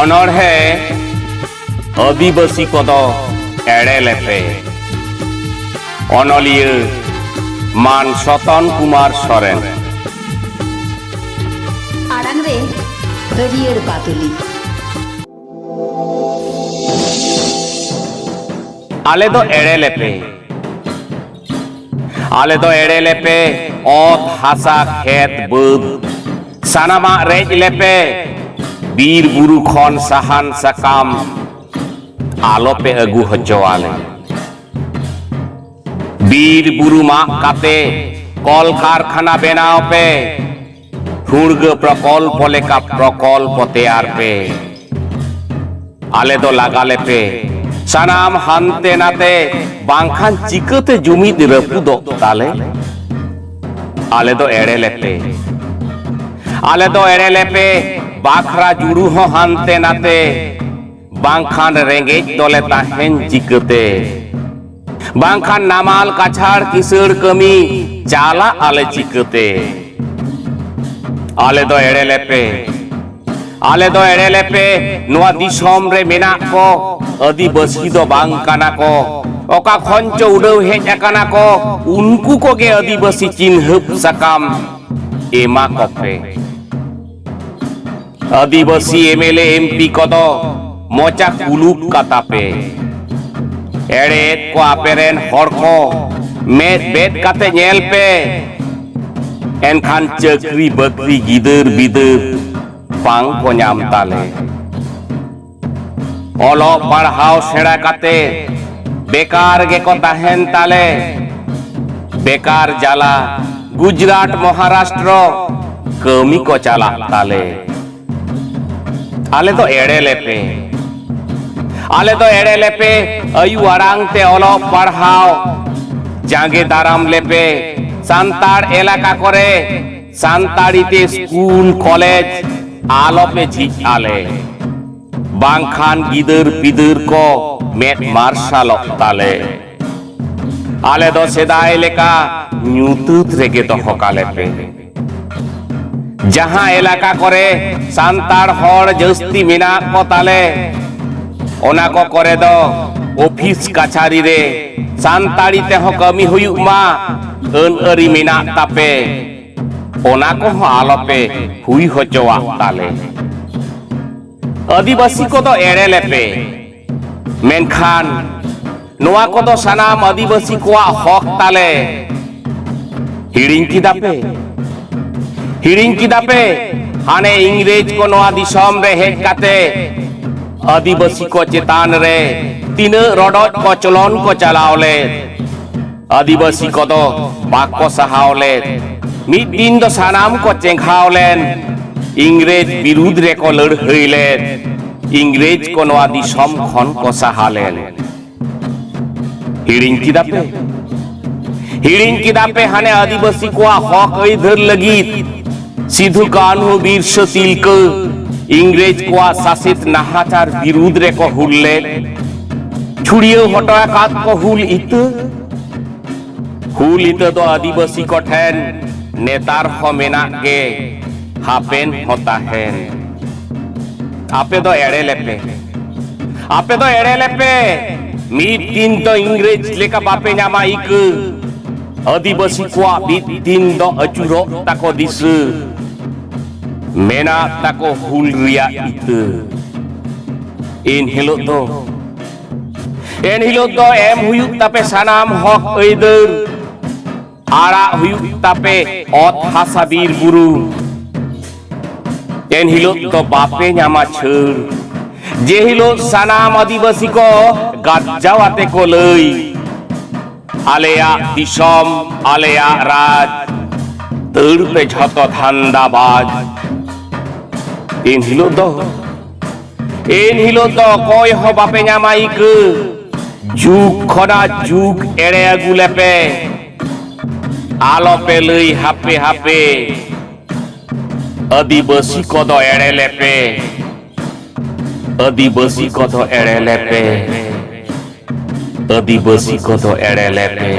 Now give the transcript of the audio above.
অনর হে আদিবাসী কদ এড়ে লেপে। অনলীয় মান সতন কুমার সরেন। আড়াংরে হরিয়ের পাতুলি। আলে দো এড়ে লেপে। ᱟᱞᱮ ᱫᱚ ᱮᱲᱮ ᱞᱮᱯᱮ ᱚᱛ ᱦᱟᱥᱟ ᱠᱷᱮᱛ ᱵᱟᱹᱫ ᱥᱟᱱᱟᱢᱟᱜ ᱨᱮᱡ ᱞᱮᱯᱮ ᱵᱤᱨ ᱵᱩᱨᱩ ᱠᱷᱚᱱ ᱥᱟᱦᱟᱱ ᱥᱟᱠᱟᱢ ᱟᱞᱚᱯᱮ ᱟᱹᱜᱩ ᱦᱚᱪᱚᱣᱟᱞᱮ বীর বুরু মাগ কাতে কলকারখানা বেনাও পে হুড়গ প্রকল্প লেখা প্রকল্প তেয়ার পে আলে দো লাগালে পে ᱥᱟᱱᱟᱢ ᱦᱟᱱᱛᱮ ᱱᱟᱛᱮ ᱵᱟᱝᱠᱷᱟᱱ ᱪᱤᱠᱟᱹᱛᱮ ᱡᱩᱢᱤᱫ ᱨᱟᱹᱯᱩᱫᱚᱜ ᱛᱟᱞᱮ ᱟᱞᱮ ᱫᱚ ᱮᱲᱮ ᱞᱮᱯᱮ ᱟᱞᱮ ᱫᱚ ᱮᱲᱮ ᱞᱮᱯᱮ ᱵᱟᱠᱷᱨᱟ ᱡᱩᱲᱩ ᱦᱚᱸ ᱦᱟᱱᱛᱮ ᱱᱟᱛᱮ ᱵᱟᱝᱠᱷᱟᱱ ᱨᱮᱸᱜᱮᱡ ᱫᱚᱞᱮ ᱛᱟᱦᱮᱱ ᱪᱤᱠᱟᱹᱛᱮ ᱵᱟᱝᱠᱷᱟᱱ ᱱᱟᱢᱟᱞ ᱠᱟᱪᱷᱟᱲ ᱠᱤᱥᱟᱹᱬ ᱠᱟᱹᱢᱤ ᱪᱟᱞᱟᱜ ᱟᱞᱮ ᱪᱤᱠᱟᱹᱛᱮ ᱟᱞᱮ ᱫᱚ ᱮᱲᱮ ᱞᱮᱯᱮ ᱟᱞᱮ ᱫᱚ ᱮᱲᱮ ᱞᱮᱯᱮ ᱱᱚᱣᱟ ᱫᱤᱥᱚᱢ ᱨᱮ ᱢᱮᱱᱟᱜ ᱠᱚ ᱟᱹᱫᱤᱵᱟᱹᱥᱤ ᱫᱚ ᱵᱟᱝ ᱠᱟᱱᱟ ᱠᱚ ᱚᱠᱟ ᱠᱷᱚᱱ ᱪᱚ ᱩᱰᱟᱹᱣ ᱦᱮᱡ ᱟᱠᱟᱱᱟ ᱠᱚ ᱩᱱᱠᱩ ᱠᱚᱜᱮ ᱟᱹᱫᱤᱵᱟᱹᱥᱤ ᱪᱤᱱᱦᱟᱹᱯ ᱥᱟᱠᱟᱢ ᱮᱢᱟ ᱠᱚᱯᱮ ᱟᱹᱫᱤᱵᱟᱹᱥᱤ ᱮᱢᱮᱞᱮ ᱮᱢᱯি ᱠᱚᱫᱚ ᱢᱚᱪᱟ ᱠᱩᱞᱩᱯ ᱠᱟᱛᱟᱯᱮ ᱮᱲᱮᱫ ᱠᱚ ᱟᱯᱮᱨᱮᱱ ᱦᱚᱲ ᱠᱚ ᱢᱮᱫ ᱵᱮᱫ ᱠᱟᱛᱮ ᱧᱮᱞ ᱯᱮ ᱮᱱᱠᱷᱟᱱ ᱪᱟᱹᱠᱨᱤ ᱵᱟᱹᱠᱨᱤ ᱜᱤᱫᱟᱹᱨ ᱵᱤᱫᱟᱹᱨ ᱵᱟᱝ ᱠᱚ ᱧᱟᱢ ᱛᱟᱞᱮ ᱚᱞᱚᱜ ᱯᱟᱲᱦᱟᱣ ᱥᱮᱬᱟ ᱠᱟᱛᱮ বেকার গেকো তাহেন তালে বেকার জ্বালা গুজরাট মহারাষ্ট্র কামি কো চালা তালে আলে তো এড়ে লেপে ᱟᱞᱮ ᱫᱚ ᱮᱲᱮ ᱞᱮᱯᱮ ᱟᱭᱩ ᱟᱲᱟᱝ ᱛᱮ ᱚᱞᱚᱜ ᱯᱟᱲᱦᱟᱣ ᱡᱟᱸᱜᱮ ᱫᱟᱨᱟᱢ ᱞᱮᱯᱮ ᱥᱟᱱᱛᱟᱲ ᱮᱞᱟᱠᱟ ᱠᱚᱨᱮ ᱥᱟᱱᱛᱟᱲᱤᱛᱮ ᱥᱠᱩᱞ ᱠᱚᱞᱮᱡᱽ ᱟᱞᱚᱯᱮ ᱡᱷᱤᱡ ᱟᱞᱮ ᱵᱟᱝᱠᱷᱟᱱ ᱜᱤᱫᱟᱹᱨ ᱯᱤᱫᱟᱹᱨ ᱠᱚ ᱢᱮᱫ ᱢᱟᱨᱥᱟᱞᱚᱜ ᱛᱟᱞᱮ ᱟᱞᱮ ᱫᱚ ᱥᱮᱫᱟᱭ ᱞᱮᱠᱟ ᱧᱩᱛᱟᱹᱛ ᱨᱮᱜᱮ ᱫᱚᱦᱚ ᱠᱟᱞᱮᱯᱮ ᱡᱟᱦᱟᱸ ᱮᱞᱟᱠᱟ ᱠᱚᱨᱮ ᱥᱟᱱᱛᱟᱲ ᱦᱚᱲ ᱡᱟᱹᱥᱛᱤ ᱢᱮᱱᱟᱜ ᱠᱚ ᱛᱟᱞᱮ ᱚᱱᱟ ᱠᱚ ᱠᱚᱨᱮ ᱫᱚ ᱚᱯᱷᱤᱥ ᱠᱟᱪᱷᱟᱨᱤ ᱨᱮ ᱥᱟᱱᱛᱟᱲᱤ ᱛᱮᱦᱚᱸ ᱠᱟᱹᱢᱤ ᱦᱩᱭᱩᱜ ᱢᱟ ᱟᱹᱱ ᱟᱹᱨᱤ ᱢᱮᱱᱟᱜ ᱛᱟᱯᱮ ᱚᱱᱟ ᱠᱚᱦᱚᱸ ᱟᱞᱚᱯᱮ ᱦᱩᱭ ᱦᱚᱪᱚᱣᱟᱜ ᱛᱟᱞᱮ ᱟᱹᱫᱤᱵᱟᱹᱥᱤ ᱠᱚᱫᱚ ᱮᱲᱮ ᱞᱮᱯᱮ ᱢᱮᱱᱠᱷᱟᱱ ᱱᱚᱣᱟ ᱠᱚᱫᱚ ᱥᱟᱱᱟᱢ ᱟᱹᱫᱤᱵᱟᱹᱥᱤ ᱠᱚᱣᱟᱜ ᱦᱚᱠ ᱛᱟᱞᱮ ᱦᱤᱲᱤᱧ ᱠᱮᱫᱟ ᱯᱮ ᱦᱤᱲᱤᱧ ᱠᱮᱫᱟ ᱯᱮ ᱦᱟᱱᱮ ᱤᱝᱨᱮᱡᱽ ᱠᱚ ᱱᱚᱣᱟ ᱫᱤᱥᱚᱢ ᱨᱮ ᱦᱮᱡ ᱠᱟᱛᱮ ᱟᱹᱫᱤᱵᱟᱹᱥᱤ ᱠᱚ ᱪᱮᱛᱟᱱ ᱨᱮ ᱛᱤᱱᱟᱹᱜ ᱨᱚᱰᱚᱡ ᱠᱚᱪᱞᱚᱱ ᱠᱚ ᱪᱟᱞᱟᱣ ᱞᱮᱫ ᱟᱹᱫᱤᱵᱟᱹᱥᱤ ᱠᱚᱫᱚ ᱵᱟᱠᱚ ᱥᱟᱦᱟᱣ ᱞᱮᱫ ᱢᱤᱫ ᱫᱤᱱ ᱫᱚ ᱥᱟᱱᱟᱢ ᱠᱚ ᱪᱮᱸᱜᱷᱟᱣ ᱞᱮᱱ ইংরেজ বিরুদ্ধে কলড় হইলেন। ইংরেজ কোন আদি সমখন কষা হালেন হিড়িং কিদাপে হিড়িং কিদাপে হানে আদিবাসী কোয়া হক ওই ধর লাগি সিধু কানহু বীরস তিলক ইংরেজ কোয়া শাসিত নাহাচার বিরুদ্ধে ক হুললে ছুড়িয়ে হটা কাত কো হুল ইত। হুল ইত তো আদিবাসী কঠেন, নেতার হমেনা কে। हाफेन होता है आपे तो एड़े लेपे आपे तो एड़े लेपे मीत दिन तो इंग्रेज लेका बापे नामा इक आदिवासी कुआ बीत दिन दो अचुरो ताको दिस मेना ताको हुल रिया इत इन हिलो तो इन हिलो तो एम हुयुक तापे सनाम हक इधर आरा हुयुक तापे औत हासाबीर बुरु એન હિલો તો બાપે ન્યામા છર જે હિલો સાનામ આદિવાસી કો ગાજાવાતે કો લઈ આલેયા દિશમ આલેયા રાજ તળપે ઝત ધાંદાબાજ એન હિલો દો એન હિલો દો કોય હો બાપે ન્યામા ઈક যুগ খরা যুগ এড়ে গুলেপে আলপে লই হাপে হাপে આદિવાસી કદો એડે લેપે આદિવાસી કદો એડે લેપે આદિવાસી કદો એડે લેપે